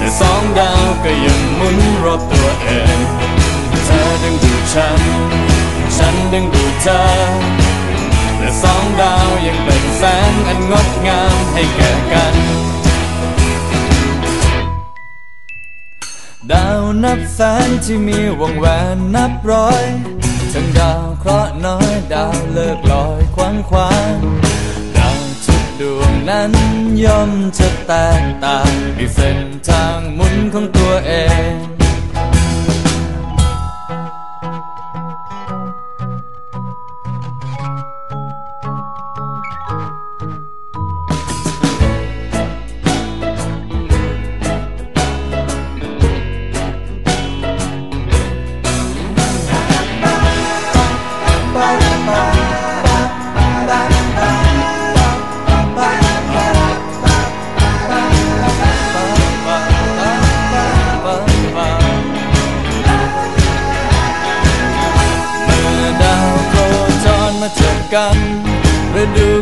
แต่สองดาวก็ยังหมุนรอบตัวเองเธอดึงดูดฉัน ฉันดึงดูดเธอแต่สองดาวยังเป็นแสงอันงดงามให้แก่กัน ดาวนับแสนที่มีวงแหวนนับร้อย ทั้งดาวเคราะห์น้อยดาวเลิกลอยควันควานดาวทุก ดวงนั้นย่อมจะแตกต่างมีเส้นทางหมุนของตัวเอง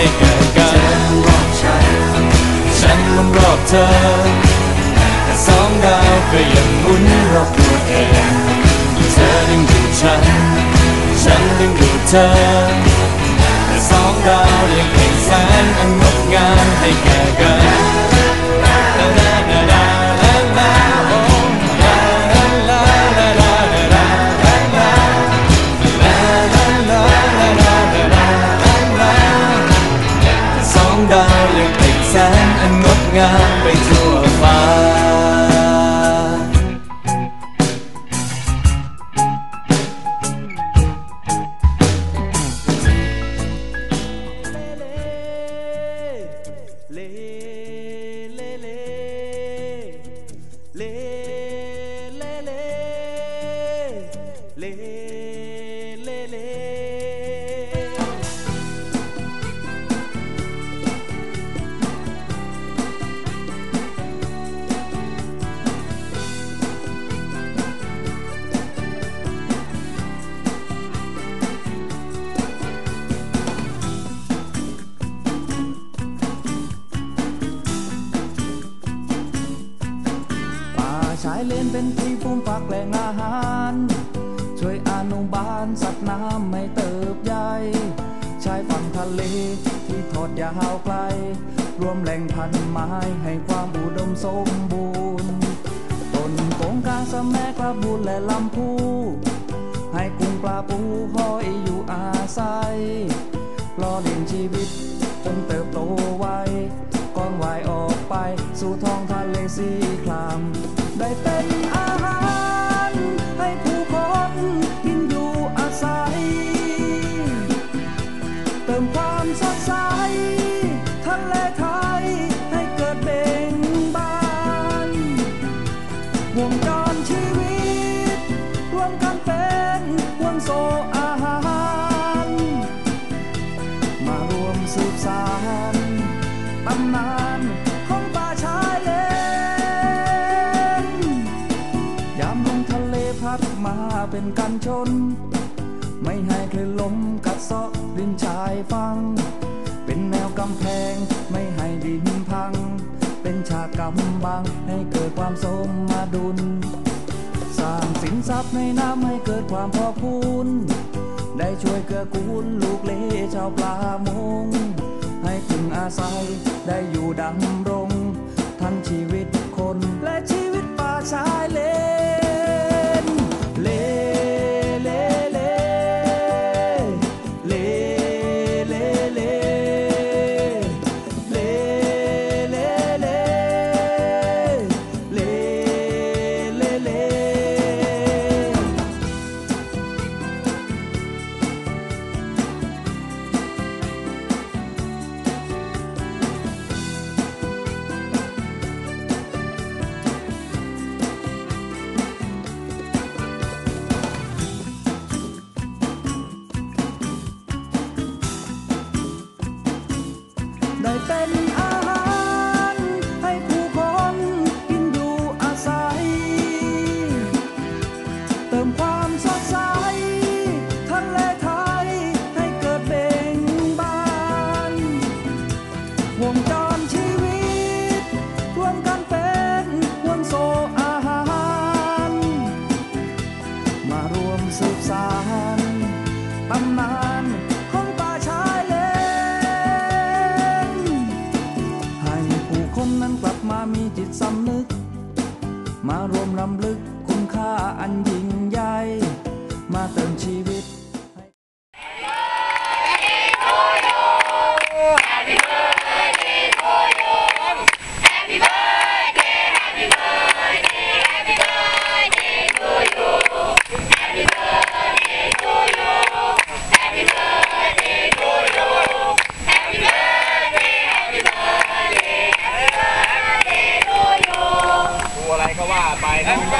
ให้แก่กันรอบฉัน ฉันมันรอบเธอ แต่สองดาวก็ยังหมุนรอบตัวเอง เธอดึงดูดฉัน ฉันดึงดูดเธอ แต่สองดาวยังเพ่งแสงอันงดงามให้แก่กัน นเป็นที่ฟูมฟักแหล่งอาหาร ช่วยอนุบาลสัตว์น้ำไม่เติบใหญ่ชายฝั่งทะเลที่ทอดยาวไกล รวมแหล่งพันไม้ให้ความอุดมสมบูรณ์ต้นโกงกาสะแมกระบูลและลำพู ให้กุ้งปลาปูห้อยอยู่อาศัยรอเลี้ยงชีวิตจนเติบโตไวก่อนวายออกไปสู่ท้องทะเลสีคราม ได้เป็นอาหารให้ผู้คนกินอยู่อาศัย เติมความสดใสทะเลไทยให้เกิดเบ่งบานวงจรชีวิตรวมกันเป็นห่วงโซอาหาร มารวมสืบสานตำนานของป่าชายเลน เป็นกันชน ไม่ให้คลื่นลมกัดเซาะริมชายฟัง เป็นแนวกำแพงไม่ให้ดินพัง เป็นฉากกำบังให้เกิดความสมมาดุล สร้างสินทรัพย์ในน้ำให้เกิดความพอพูน ได้ช่วยเกื้อกูลลูกเล่ชาวปลามง ให้พึงอาศัยได้อยู่ดำรง ทั้งชีวิตคนและชีวิตป่าชายเล มารวมรำลึกคุณค่าอันยิ่งใหญ่ มาเติมชีวิต right.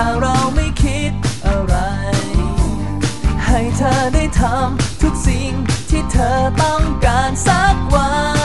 ถ้าเราไม่คิดอะไร ให้เธอได้ทำทุกสิ่งที่เธอต้องการสักวัน